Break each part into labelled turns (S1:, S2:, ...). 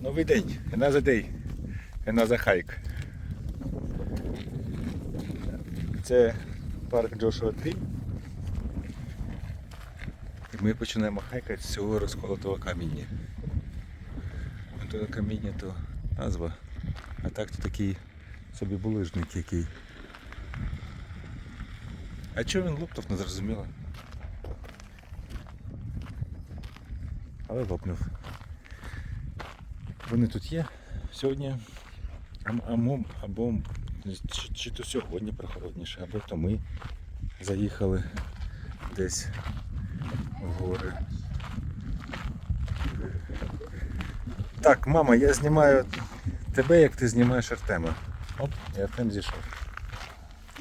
S1: Новий день, another day, another hike. Це парк Джошуа 3. І ми починаємо хайкати з цього розколотого каміння. То каміння то назва, а так то такий собі булижник який. А чого він лопнув, не зрозуміло. Але лопнув. Вони тут є сьогодні. А, м- а, мом- або чи, чи то сьогодні прохолодніше, або то ми заїхали десь в гори. Так, мама, я знімаю тебе, як ти знімаєш Артема. Оп, і Артем зійшов.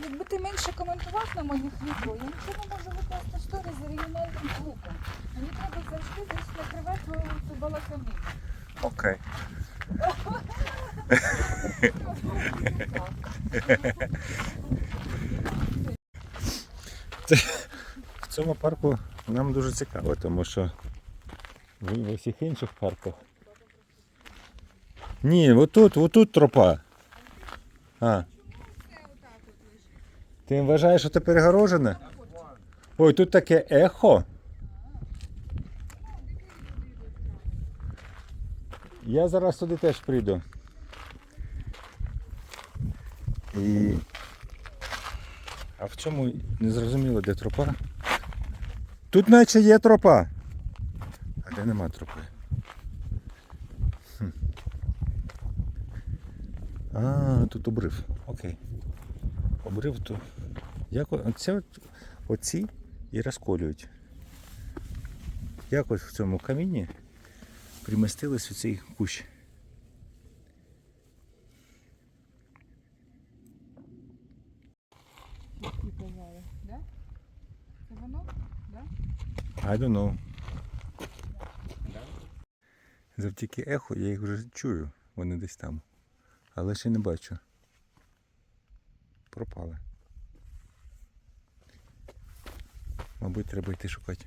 S2: Якби ти менше коментував на моїх відео, я нічого не можу викласти штори з регіональним звуком. Мені треба завжди десь накривати цю балаканину.
S1: Окей. В цьому парку нам дуже цікаво, тому що в, усіх інших парках. Ні, отут, отут тропа. А. Ти вважаєш, що це перегорожене? Ой, тут таке ехо. Я зараз туди теж прийду. І... А в чому не зрозуміло, де тропа? Тут наче є тропа. А де нема тропи? Хм. А, тут обрив. Окей. Обрив то. Як оце от, оці і розколюють. Як ось в цьому камінні примістились у цей кущ. I don't know. Завдяки еху я їх вже чую, вони десь там. Але ще не бачу. Пропали. Мабуть, треба йти шукати.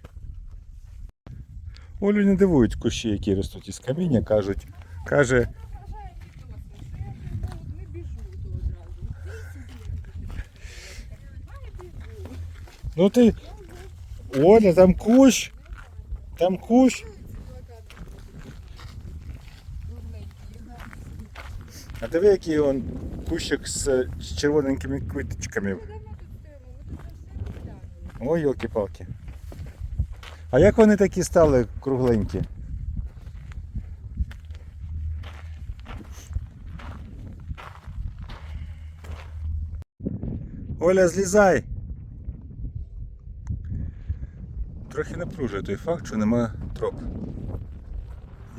S1: Олю не дивують кущі, які ростуть із каміння, кажуть. Каже,
S2: Вражає мій досвід, що я тут не біжу то одразу. Ти собі не біжу.
S1: ну ти. Оля, там кущ! Там кущ! А диви, який он кущик з, з червоненькими квіточками.
S2: Давно тут стоїмо, ви тут все розглянули.
S1: Ой, йолки-палки. А як вони такі стали кругленькі? Оля, злізай! Трохи напружує той факт, що нема троп.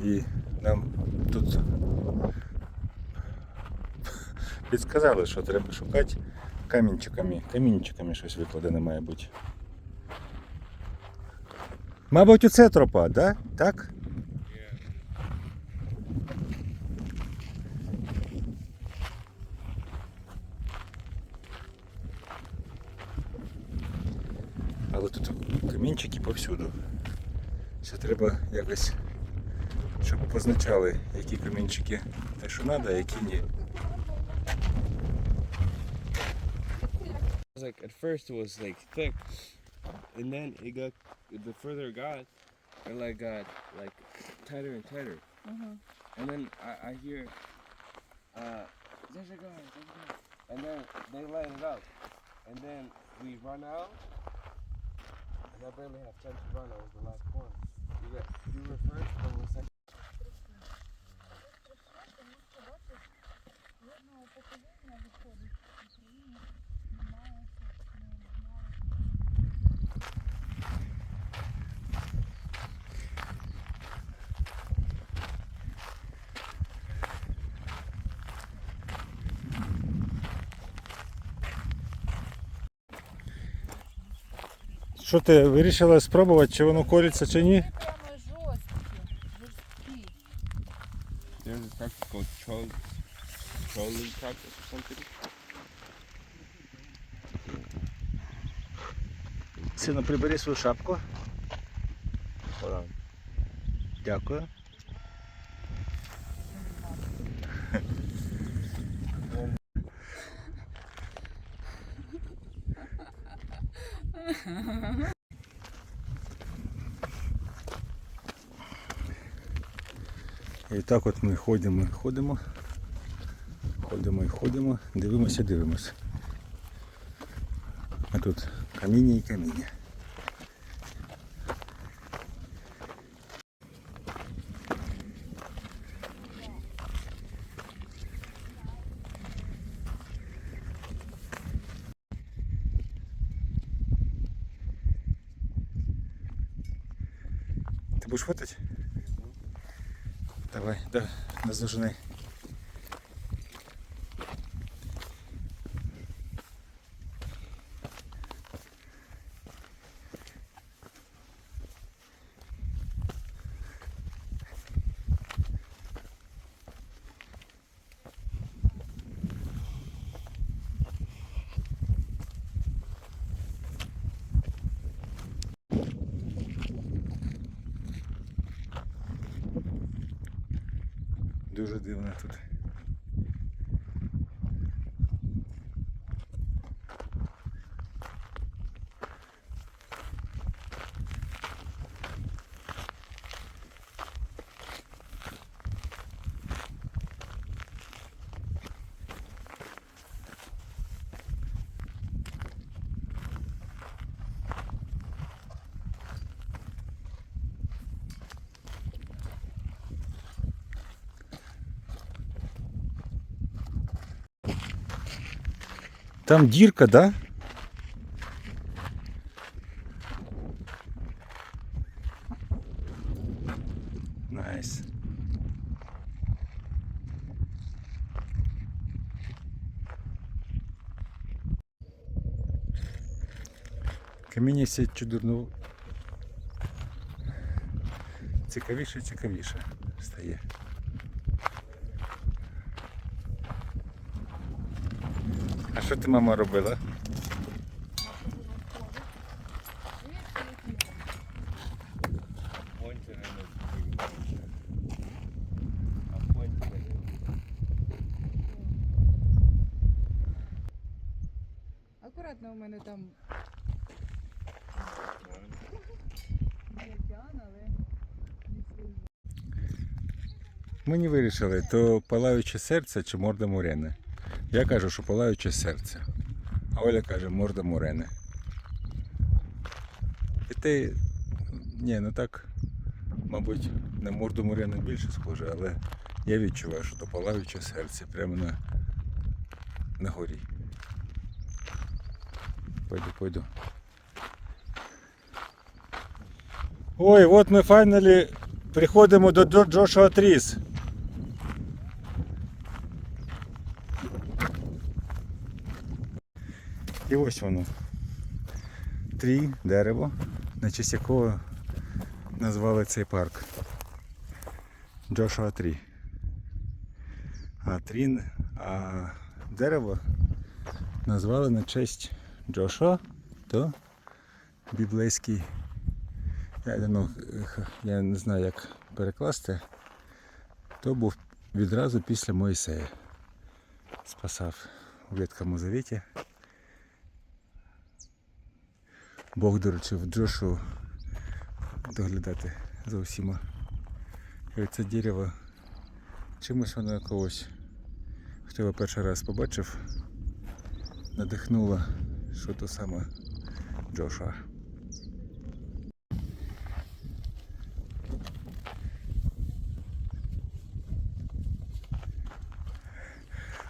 S1: І нам тут підсказали, що треба шукати камінчиками. Камінчиками щось викладене має бути. Мабуть, оце тропа, да? так? Але тут камінчики повсюду. Ще треба якось, щоб позначали, які камінчики те, що треба, а які ні.
S3: like at first it was like thick, and then it got the further it got, it like got like tighter and tighter. And then I, I hear, uh, there's a guy, there's a guy. and then they let it out, and then we run out, and I barely have time to run. I was the last one. You got you were first, and the second.
S1: Що ти вирішила спробувати, чи воно колиться, чи ні?
S2: Прямо жорсткі, жорсткі.
S3: There's a cactus called Charlie, Charlie cactus or something.
S1: Сину, прибери свою шапку.
S3: Hold on.
S1: Дякую. Так от ми ходимо і ходимо. Ходимо і ходимо, дивимося, дивимося. А тут каміння і каміння. Ти будеш фотати? Давай, да, Дуже дивно тут. Там дірка, да? Найс. Каміння все чудурно. Цікавіше і цікавіше стає. Що ти мама робила?
S2: Акуратно у мене там є океан, але не служу.
S1: Ми не вирішили, то палаюче серце чи морда мурени. Я кажу, що палаюче серце. А Оля каже, морда мурени. І ти. Ні, ну так, мабуть, на морду мурени більше схоже, але я відчуваю, що то палаюче серце прямо на, на горі. Пойду, пойду. Ой, от ми файналі приходимо до Джо- Джошуа Тріс. І ось воно. Трі, дерево, на честь якого назвали цей парк. Джошуа Трі. А трі, а дерево назвали на честь Джошуа, то біблейський. Я, ну, я не знаю, як перекласти. То був відразу після Моїсея. Спасав у Ветхому Завіті. Бог доручив Джошу доглядати за усіма. І це дерево чимось воно когось, хто його перший раз побачив, надихнуло, що то саме Джошуа.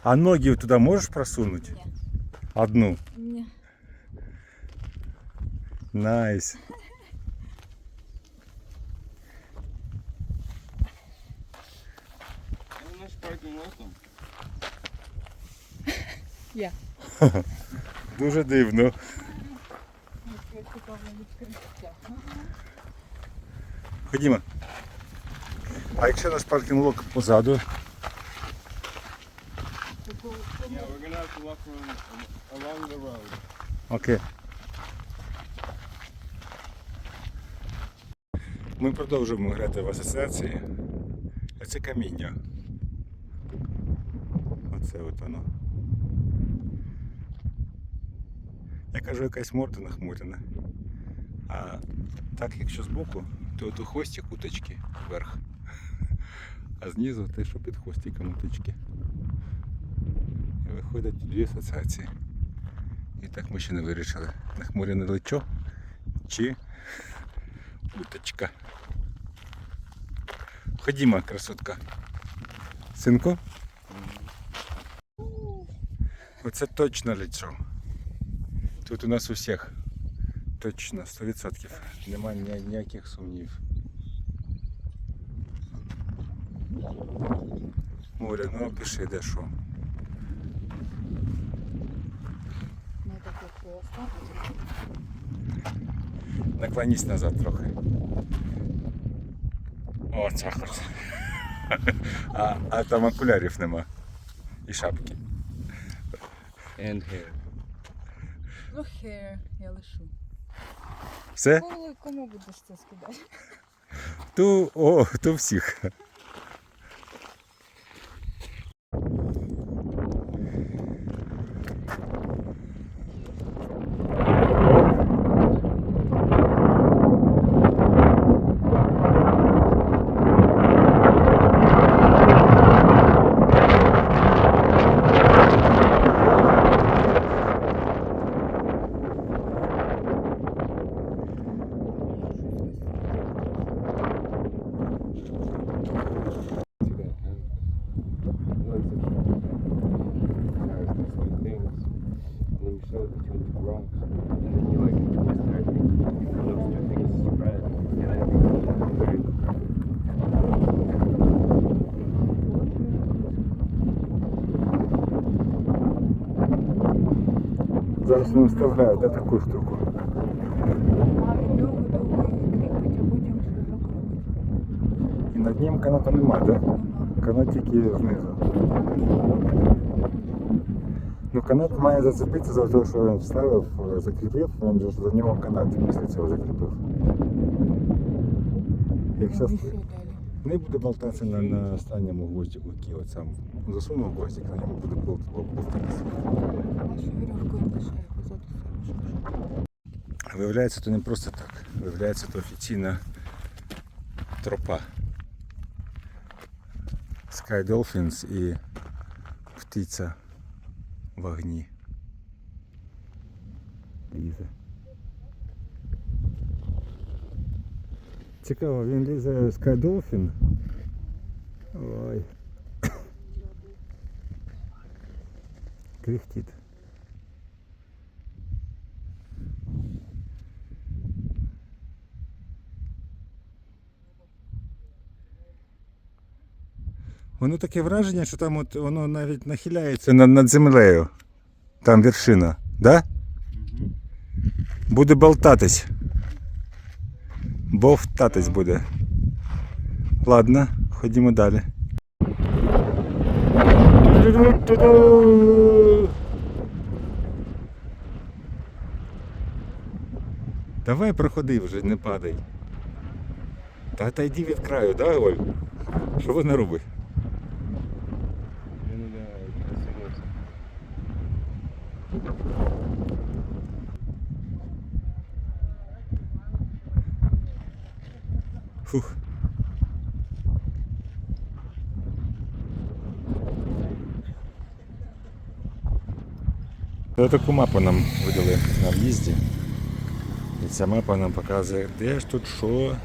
S1: А ноги туда можешь просунуть? Одну. Найс.
S2: Я.
S1: Дуже дивно. Ходімо. А якщо у нас паркінг-лот позаду,
S2: Такого
S3: Yeah, we're gonna have to walk around, along the road.
S1: окей. Ми продовжуємо грати в асоціації. А це каміння. Оце от воно. Я кажу, якась морда нахмурена. А так, якщо збоку, то от у хвості куточки вверх. а знизу те, що під хвостиком утички. І виходять дві асоціації. І так ми ще не вирішили. Нахмурене личо чи уточка. Ходімо, красотка. Синку? Оце точно лицо. Тут у нас у всіх точно 100%. Нема ні- ніяких сумнівів. Оля, ну опиши, де що.
S2: Ну таке просто.
S1: Наклонись назад трохи. О, це. А, а там окулярів нема. І шапки.
S3: And hair.
S2: Ну, hair я лишу.
S1: Все?
S2: Коли кому будеш це скидати?
S1: Ту, о, ту всіх. Зараз не вставляю, де таку штуку.
S2: А він довго довго її кріпить, а потім шишок робить.
S1: І над ним каната нема, да?
S2: Нема.
S1: Канат тільки знизу. Ну канат має зацепитися за те, що він вставив, е, закріпив, він же ж за нього канат після цього закріпив. Якщо не буде болтатися на, на останньому гвоздику, який от сам засунув гвоздик, на ньому буде бол- бол- болтатися. Виявляється, то не просто так. Виявляється, то офіційна тропа. Sky Dolphins і птиця в огні. Лізе. Цікаво, він лізе Sky Dolphin. Ой. Кряхтить. Воно таке враження, що там от воно навіть нахиляється над, над землею. Там вершина, да? Буде болтатись. Бовтатись буде. Ладно, ходімо далі. Давай проходи вже, не падай. Та та йди від краю, да, Оль? Що вона робить? Фух. Таку мапу нам видали на в'їзді. І ця мапа нам показує, де ж тут що,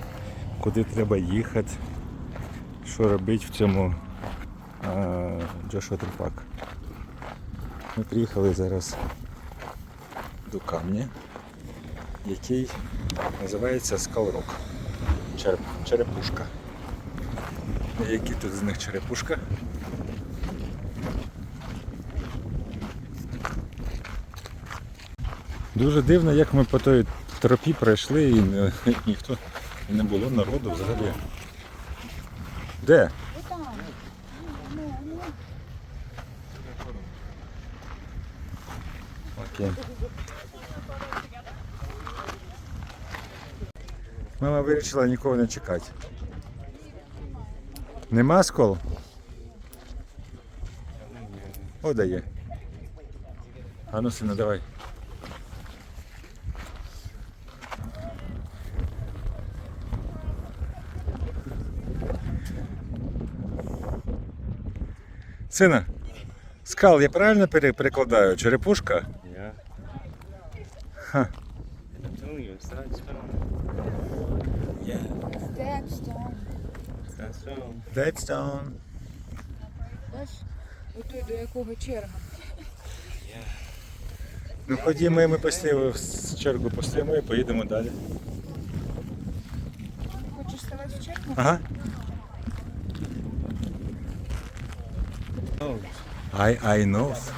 S1: куди треба їхати, що робити в цьому Джошуа Трупак. Ми приїхали зараз до камня, який називається Скалрок. Череп, черепушка. Які тут з них черепушка? Дуже дивно, як ми по той тропі пройшли і не- ніхто не було народу взагалі. Де? Окей. Мама вирішила нікого не чекати. Нема скол? О, дає. Ну, сина, давай. Сина, скал, я правильно перекладаю? Черепушка?
S3: Yeah. Stone.
S1: Deadstone.
S2: Бач, отой до якого черга.
S1: Ну ходімо, ми постійно в чергу постоїмо і поїдемо далі.
S2: Хочеш ставати в чергу?
S1: Ага. I, I knows.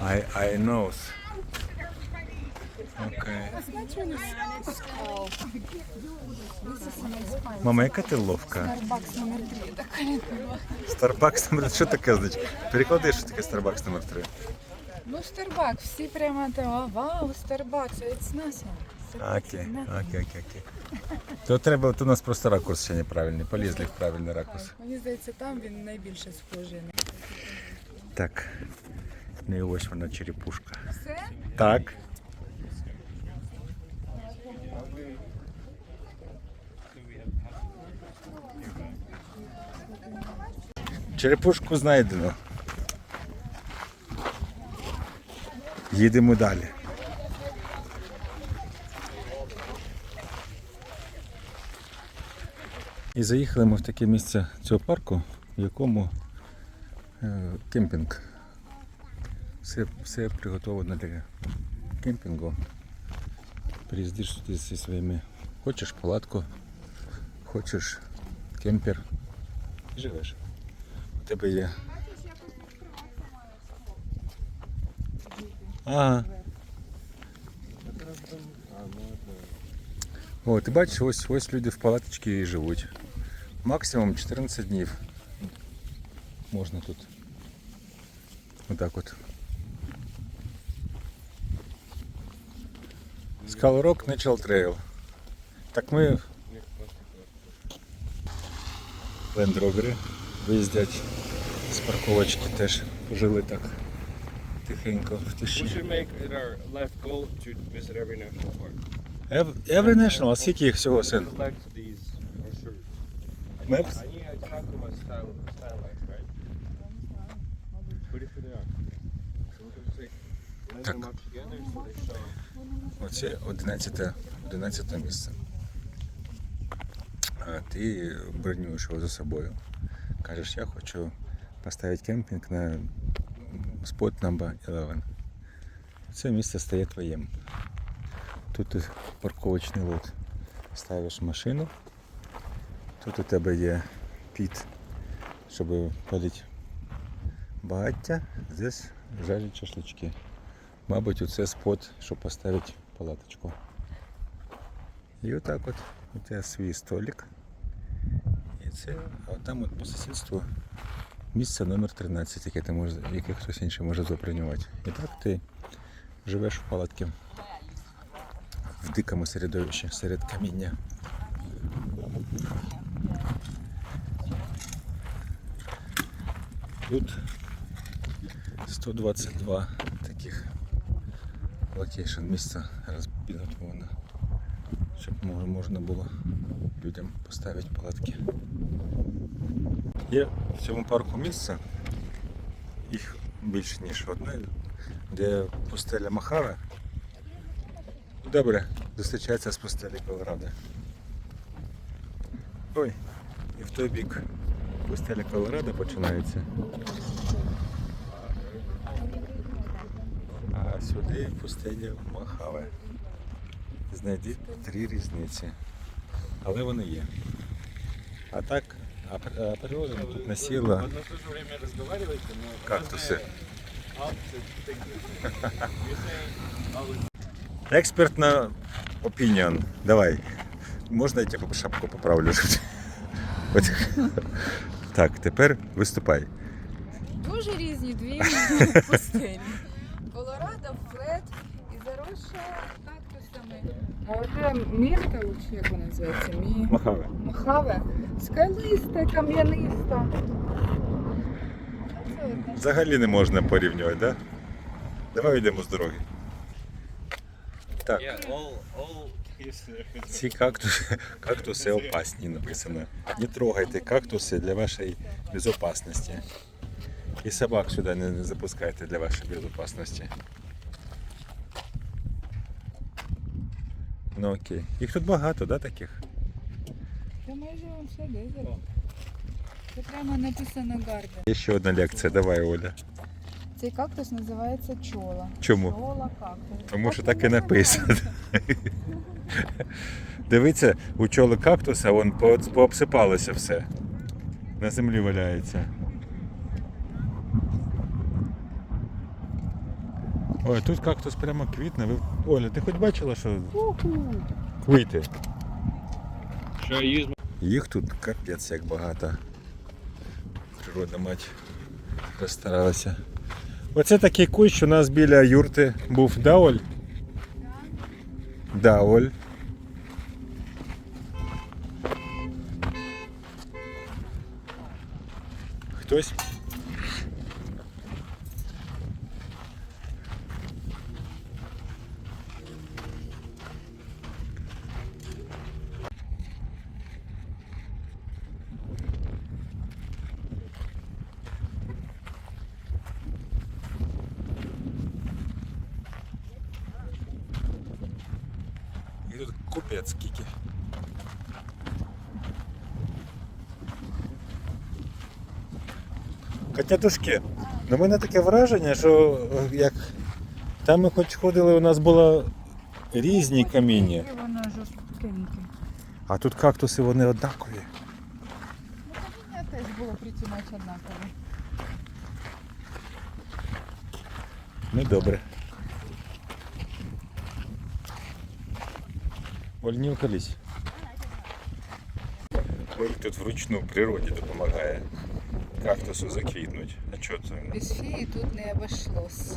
S1: I, I knows. Okay. Мама, яка ти ловка?
S2: Starbucks номер 3. Так,
S1: Starbucks номер що таке значить? Переклади, що таке Starbucks номер 3.
S2: Ну, Starbucks, всі прямо там, вау, Starbucks, it's nothing.
S1: Окей, окей, окей, окей. То треба, то у нас просто ракурс ще неправильний. Полізли в правильний ракурс.
S2: Мені здається, там він найбільше схожий. на-
S1: Так. Ну і ось вона черепушка.
S2: Все?
S1: Так. Черепушку знайдено. Їдемо далі. І заїхали ми в таке місце цього парку, в якому е, кемпінг. Все, все приготовлено для кемпінгу. Приїздиш сюди зі своїми. Хочеш палатку, хочеш кемпер. І живеш. У тебе є. Ага. О, ти бачиш, ось, ось люди в палаточці і живуть. Максимум 14 днів. Можна тут. Отак от. Rock Natural Trail. Так ми лендровери виїздять з парковочки теж пожили так тихенько в тиші.
S3: Every National,
S1: а скільки їх всього син? Maps?
S3: Они одинаково style, right? Pretty
S1: Так. Оце 11, 11 місце. А ти бронюєш його за собою. Кажеш, я хочу поставити кемпінг на спот number 11. Це місце стає твоїм. Тут парковочний лот. Ставиш машину. Тут у тебе є піт, щоб палити багаття. Здесь жарять шашлички. Мабуть, оце спот, щоб поставити палаточку. І отак от у тебе свій столик. І це, а там от по сусідству місце номер 13, яке, ти можеш, яке хтось інший може забронювати. І так ти живеш в палатці в дикому середовищі, серед каміння. Тут 122 таких локейшн місця підготовлено, щоб можна було людям поставити палатки. Є в цьому парку місце, їх більше ніж одне, де пустеля Махара. Добре, зустрічається з пустелі Колорадо. Ой, і в той бік пустеля Колорадо починається. А сюди пустеля Махаве. Знайди три різниці. Але вони є. А так, а, пр- а природа тут насіла кактуси.
S3: oh,
S1: Експертна опініон. Давай. Можна я тебе шапку поправлю? Так, тепер виступай.
S2: Дуже різні дві пустелі. Колорадо, флет і заросша кактусами. А вже мірка, чи як вона називається? Мі...
S1: Махаве.
S2: Кам'янисте. Це одне.
S1: Взагалі не можна порівнювати, так? Да? Давай йдемо з дороги. Так.
S3: yeah, all, all
S1: Ці кактуси, кактуси опасні написано. Не трогайте кактуси для вашої безопасності. І собак сюди не не запускайте для вашої безопасності. Ну окей. Їх тут багато, да, таких?
S2: Та майже он все дизель. Це прямо написано Гарден.
S1: Є ще одна лекція, давай, Оля.
S2: Цей кактус називається чола.
S1: Чому?
S2: Чола кактус.
S1: Тому що так і написано. Дивіться, у чоли кактуса вон пообсипалося все. На землі валяється. Ой, тут кактус прямо квітне. Ви- Оля, ти хоч бачила, що квіти? Їх тут капець як багато. Природа мать розстаралася. Оце такий кущ у нас біля юрти був Даоль. Даоль. Хтось? І тут купець скільки. Котятушки, ну мене таке враження, що е, як там ми хоч ходили, у нас було різні каміння,
S2: воно жорсткеньке.
S1: а тут кактуси вони однакові.
S2: Ну, каміння теж було притімач однакове.
S1: Ну добре. Оль, не уколись. Ой, тут вручну природі допомагає кактусу заквітнуть. А чого це?
S2: Без феї тут не обійшлось.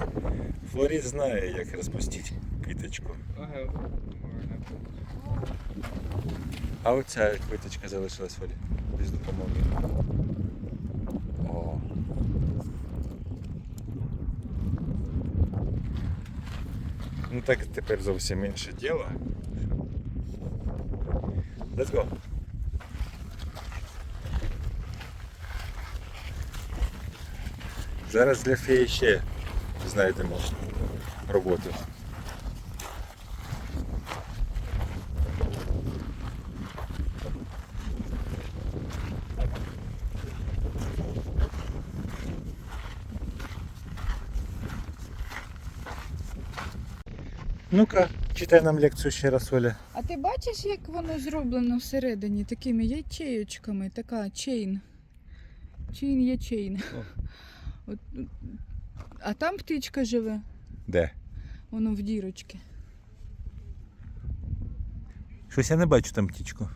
S1: Флорид знає, як розпустити квіточку. А оця квіточка залишилась Олі. Без допомоги. О. Ну так тепер зовсім інше діло. Let's go. Зараз для феї ще знайдемо роботу. Ну-ка, читай нам лекцію ще раз, Оля.
S2: А ти бачиш, як воно зроблено всередині такими ячеючками, така чейн. Чейн ячейн. От, а там птичка живе,
S1: Де?
S2: воно в дірочці.
S1: Щось я не бачу там птічку.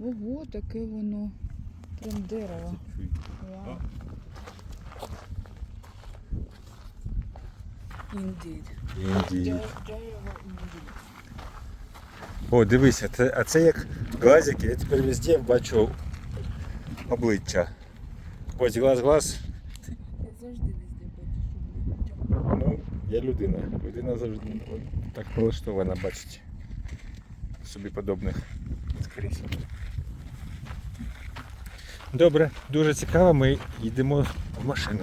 S2: Ого, таке воно. Прям дерево. Вау. Indeed.
S1: Інді.
S2: Дерево.
S1: О, дивися, це, а це як глазики, я тепер везде бачу обличчя. Ось глаз глаз.
S2: Я завжди везде бачу, що
S1: Ну, я людина. Людина завжди так налаштована бачить собі подобних скрізь. Добре, дуже цікаво, ми йдемо в машину.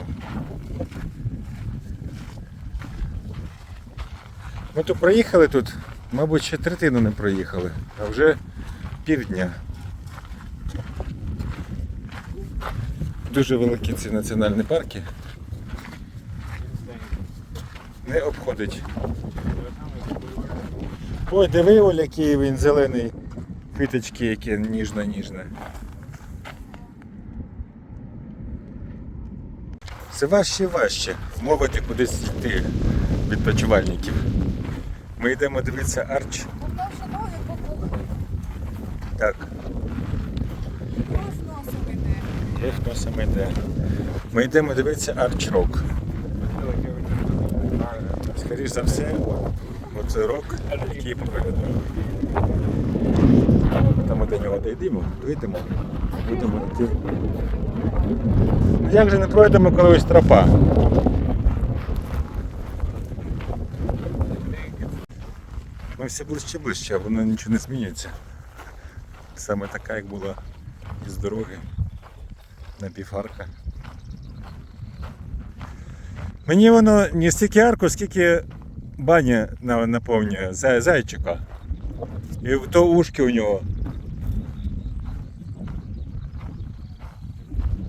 S1: Ми тут проїхали тут, мабуть, ще третину не проїхали, а вже півдня. Дуже великі ці національні парки. Не обходить. Ой, диви, Оля, який він зелений. Квіточки, які ніжно-ніжно. Все важче і важче вмовити кудись йти відпочивальників. Ми йдемо дивитися арч. Так,
S2: Хто з носом
S1: йде. Ми йдемо дивитися арч рок. Скоріше за все, оце рок, який попереду. Там ми до нього дійдемо, вийдемо, будемо йти. Ну як же не пройдемо коли ось тропа? Ми все ближче ближче, а воно нічого не змінюється. Саме така, як була із дороги. Напіварка. Мені воно не стільки арку, скільки баня на- наповнює зай- зайчика. І то ушки у нього.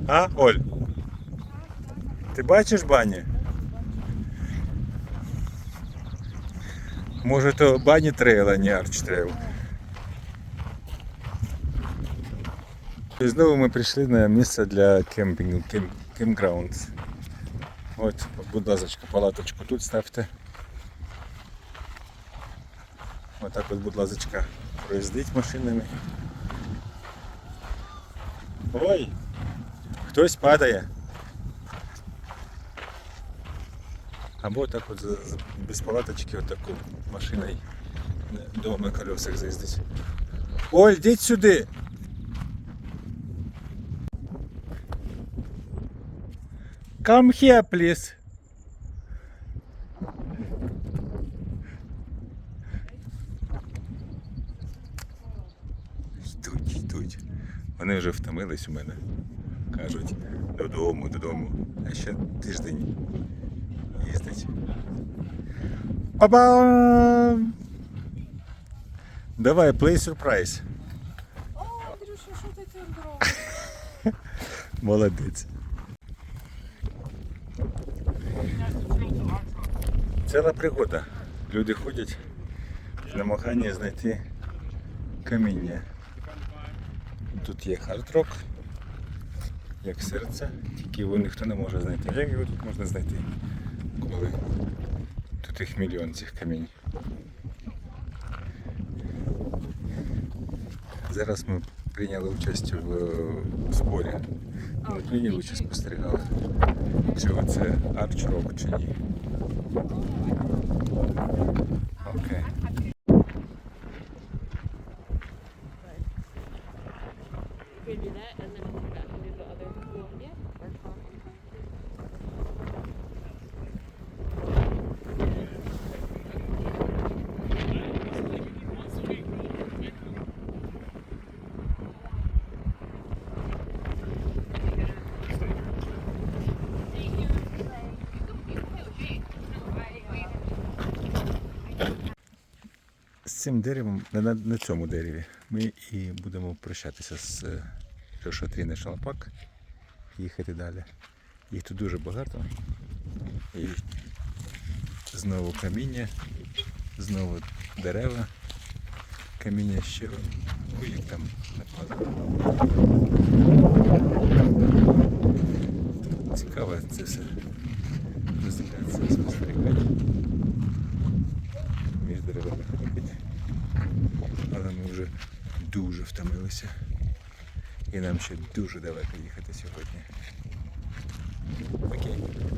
S1: А, Оль? Ти бачиш бані? Може то бані трейл, а не арч трейл. І знову ми прийшли на місце для кемпінгу, кем, кемпграунд. От, будь ласка, палаточку тут ставте. Отак от, будь ласка, проїздить машинами. Ой! Хтось падає. Або так от без палаточки отаку машиною до на колесах заїздить. Оль, йдіть сюди! Come here, please. Йдуть, йдуть. Вони вже втомились у мене. Кажуть, додому, додому. А ще тиждень їздить. Па-бам! Давай, play surprise.
S2: О, Андрюша, що ти тут робиш?
S1: Молодець. Ціла пригода. Люди ходять в намаганні знайти каміння. Тут є хард-рок, як серце, тільки його ніхто не може знайти. Як його тут можна знайти? Коли тут їх мільйон цих камінь. Зараз ми прийняли участь в зборі. Прийняли спостерігали. Чи це арчрок чи ні. Окей.
S4: We could do that and then come back and do the other pool. Yeah. Or talk.
S1: З цим деревом, на, на, цьому дереві, ми і будемо прощатися з Joshua National Park і їхати далі. Їх тут дуже багато. І знову каміння, знову дерева, каміння ще. Ой, як там нападає. Цікаво це все роздивлятися, спостерігати. Між деревами ходити. Але ми вже дуже втомилися. І нам ще дуже далеко їхати сьогодні. Окей.